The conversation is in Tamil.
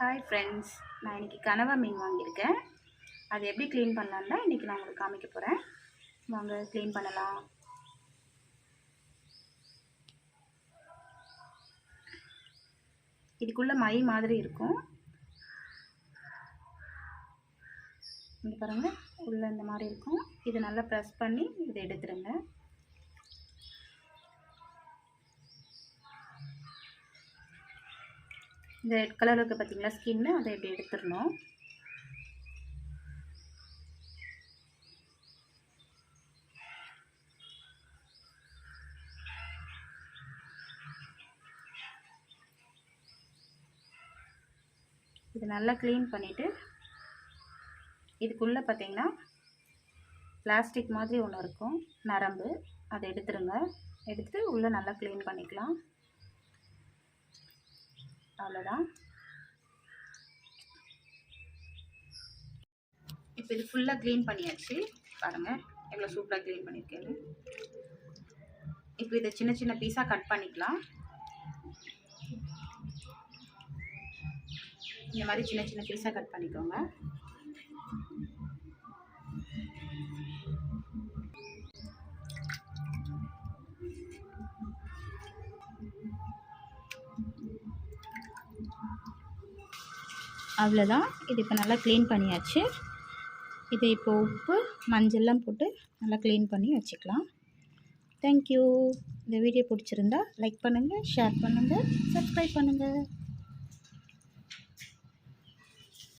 ஹாய் ஃப்ரெண்ட்ஸ் நான் இன்றைக்கி கனவா மீன் வாங்கியிருக்கேன். அது எப்படி க்ளீன் பண்ணலான்னா இன்றைக்கி நான் உங்களுக்கு காமிக்க போகிறேன் வாங்க க்ளீன் பண்ணலாம். இதுக்குள்ளே மை மாதிரி இருக்கும். இங்கே பாருங்கள் உள்ளே இந்த மாதிரி இருக்கும். இதை நல்லா ப்ரெஸ் பண்ணி இதை எடுத்துருங்க. இந்த ரெட் கலர் இருக்குது பார்த்தீங்களா ஸ்கின்னு அதை இப்படி எடுத்துடணும். இது நல்லா க்ளீன் பண்ணிவிட்டு இதுக்குள்ளே பார்த்தீங்கன்னா பிளாஸ்டிக் மாதிரி ஒன்று இருக்கும் நரம்பு. அதை எடுத்துருங்க எடுத்துட்டு உள்ளே நல்லா க்ளீன் பண்ணிக்கலாம். அவ்வளோதான் இப்போ இது ஃபுல்லாக க்ளீன் பண்ணியாச்சு. பாருங்கள் எவ்வளோ சூப்பராக க்ளீன் பண்ணியிருக்கேன்னு. இப்போ இதை சின்ன சின்ன பீஸாக கட் பண்ணிக்கலாம். இந்த மாதிரி சின்ன சின்ன பீஸாக கட் பண்ணிக்கோங்க. அவ்வளோதான். இது இப்போ நல்லா க்ளீன் பண்ணியாச்சு. இதை இப்போ உப்பு மஞ்சள்லாம் போட்டு நல்லா க்ளீன் பண்ணி வச்சுக்கலாம். தேங்க்யூ இந்த வீடியோ பிடிச்சிருந்தா லைக் பண்ணுங்கள் ஷேர் பண்ணுங்கள் சப்ஸ்கிரைப் பண்ணுங்கள்